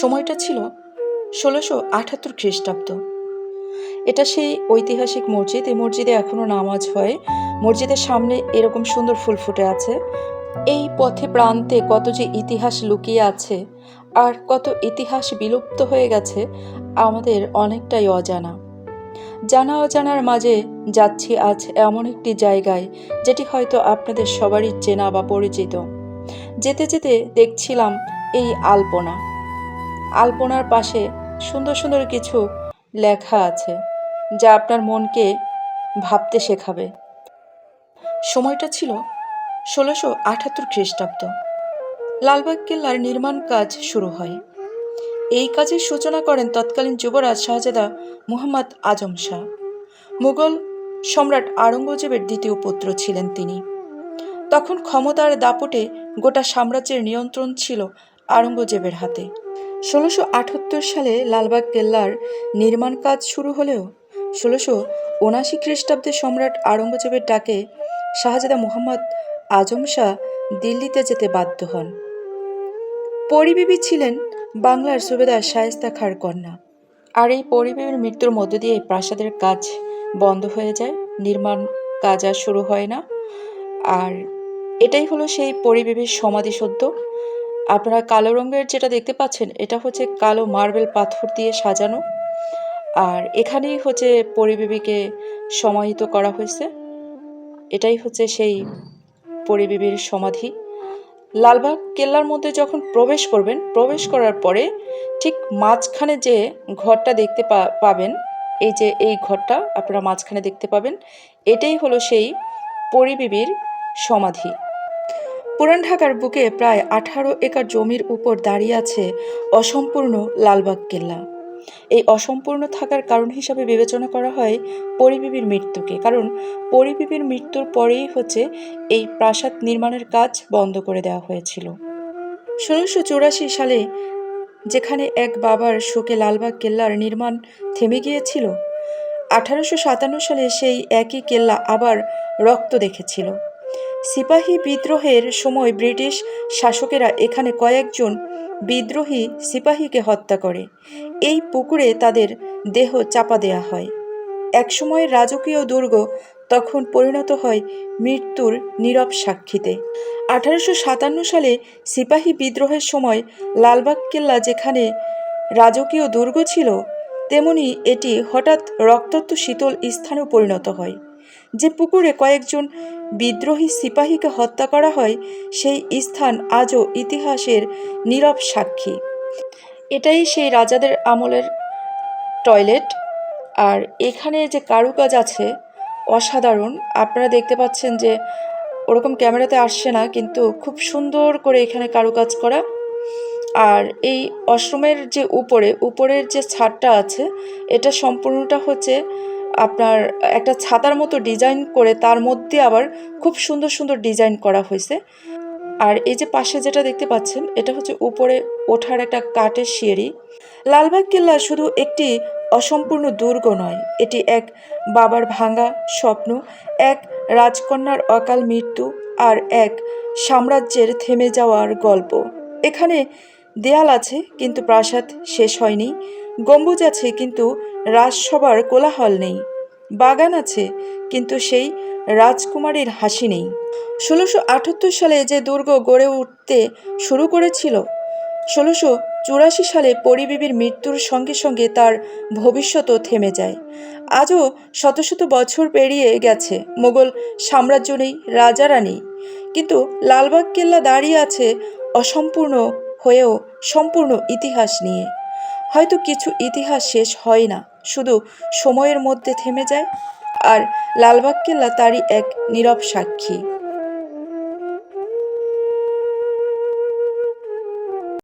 সময়টা ছিল ষোলোশো আটাত্তর খ্রিস্টাব্দ। এটা সেই ঐতিহাসিক মসজিদ। এই মসজিদে এখনও নামাজ হয়। মসজিদের সামনে এরকম সুন্দর ফুল ফুটে আছে। এই পথে প্রান্তে কত যে ইতিহাস লুকিয়ে আছে আর কত ইতিহাস বিলুপ্ত হয়ে গেছে, আমাদের অনেকটাই অজানা। জানা অজানার মাঝে যাচ্ছি আজ এমন একটি জায়গায়, যেটি হয়তো আপনাদের সবারই চেনা বা পরিচিত। যেতে যেতে দেখছিলাম এই আলপনা। আলপনার পাশে সুন্দর সুন্দর কিছু লেখা আছে, যা আপনার মনকে ভাবতে শেখাবে। সময়টা ছিল ষোলোশো আটাত্তর খ্রিস্টাব্দ। লালবাগ কেল্লার নির্মাণ কাজ শুরু হয়। এই কাজের সূচনা করেন তৎকালীন যুবরাজ শাহজাদা মুহাম্মদ আজম শাহ। মুঘল সম্রাট আওরঙ্গজেবের দ্বিতীয় পুত্র ছিলেন তিনি। তখন ক্ষমতার দাপটে গোটা সাম্রাজ্যের নিয়ন্ত্রণ ছিল আওরঙ্গজেবের হাতে। ষোলোশো আটাত্তর সালে লালবাগ কেল্লার নির্মাণ কাজ শুরু হলেও ষোলোশো উনাশি খ্রিস্টাব্দে সম্রাট আওরঙ্গজেবের ডাকে শাহজাদা মুহাম্মদ আজম শাহ দিল্লিতে যেতে বাধ্য হন। পরিবিবি ছিলেন বাংলার সুবেদার শায়েস্তা খাঁর কন্যা। আর এই পরিবিবির মৃত্যুর মধ্য দিয়ে প্রাসাদের কাজ বন্ধ হয়ে যায়, নির্মাণ কাজ আর শুরু হয় না। আর এটাই হলো সেই পরিবিবির সমাধিসৌধ। আপনারা কালো রঙের যেটা দেখতে পাচ্ছেন, এটা হচ্ছে কালো মার্বেল পাথর দিয়ে সাজানো। আর এখানেই হচ্ছে পরিবিবিকে সমাহিত করা হয়েছে। এটাই হচ্ছে সেই পরিবিবির সমাধি। লালবাগ কেল্লার মধ্যে যখন প্রবেশ করবেন, প্রবেশ করার পরে ঠিক মাঝখানে যে ঘরটা দেখতে পাবেন, এই যে এই ঘরটা আপনারা মাঝখানে দেখতে পাবেন, এটাই হলো সেই পরিবিবির সমাধি। পুরান ঢাকার বুকে প্রায় আঠারো একর জমির উপর দাঁড়িয়ে আছে অসম্পূর্ণ লালবাগ কেল্লা। এই অসম্পূর্ণ থাকার কারণ হিসাবে বিবেচনা করা হয় পরিবিবির মৃত্যুকে, কারণ পরিবিবির মৃত্যুর পরেই হচ্ছে এই প্রাসাদ নির্মাণের কাজ বন্ধ করে দেওয়া হয়েছিল। ষোলোশো চৌরাশি সালে যেখানে এক বাবার শোকে লালবাগ কেল্লার নির্মাণ থেমে গিয়েছিল, আঠারোশো সাতান্ন সালে সেই একই কেল্লা আবার রক্ত দেখেছিল। সিপাহী বিদ্রোহের সময় ব্রিটিশ শাসকেরা এখানে কয়েকজন বিদ্রোহী সিপাহীকে হত্যা করে। এই পুকুরে তাদের দেহ চাপা দেয়া হয়। একসময় রাজকীয় দুর্গ তখন পরিণত হয় মৃত্যুর নীরব সাক্ষীতে। আঠারোশো সাতান্ন সালে সিপাহী বিদ্রোহের সময় লালবাগ কেল্লা যেখানে রাজকীয় দুর্গ ছিল, তেমনি এটি হঠাৎ রক্তাক্ত শীতল স্থানেও পরিণত হয়। যে পুকুরে কয়েকজন বিদ্রোহী সিপাহীকে হত্যা করা হয়, সেই স্থান আজও ইতিহাসের নীরব সাক্ষী। এটাই সেই রাজাদের আমলের টয়লেট। আর এখানে যে কারুকাজ আছে, অসাধারণ। আপনারা দেখতে পাচ্ছেন যে ওরকম ক্যামেরাতে আসছে না, কিন্তু খুব সুন্দর করে এখানে কারুকাজ করা। আর এই অশ্রমের যে উপরে, উপরের যে ছাদটা আছে, এটা সম্পূর্ণটা হচ্ছে আপনার একটা ছাতার মতো ডিজাইন করে তার মধ্যে আবার খুব সুন্দর সুন্দর ডিজাইন করা হয়েছে। আর এই যে পাশে যেটা দেখতে পাচ্ছেন, এটা হচ্ছে উপরে ওঠার একটা কাঠের সিঁড়ি। লালবাগ কেল্লা শুধু একটি অসম্পূর্ণ দুর্গ নয়, এটি এক বাবার ভাঙা স্বপ্ন, এক রাজকন্যার অকাল মৃত্যু, আর এক সাম্রাজ্যের থেমে যাওয়ার গল্প। এখানে দেয়াল আছে, কিন্তু প্রাসাদ শেষ হয়নি। গম্বুজ আছে, কিন্তু রাজসভার কোলাহল নেই। বাগান আছে, কিন্তু সেই রাজকুমারীর হাসি নেই। ষোলোশো আটাত্তর সালে যে দুর্গ গড়ে উঠতে শুরু করেছিল, ষোলোশো চুরাশি সালে পরিবিবির মৃত্যুর সঙ্গে সঙ্গে তার ভবিষ্যতও থেমে যায়। আজও শত শত বছর পেরিয়ে গেছে, মোগল সাম্রাজ্য নেই, রাজারা নেই। কিন্তু লালবাগ কেল্লা দাঁড়িয়ে আছে অসম্পূর্ণ হয়েও সম্পূর্ণ ইতিহাস নিয়ে। হয়তো কিছু ইতিহাস শেষ হয় না, শুধু সময়ের মধ্যে থেমে যায়। আর লালবাগ কেল্লা তারই এক নীরব সাক্ষী।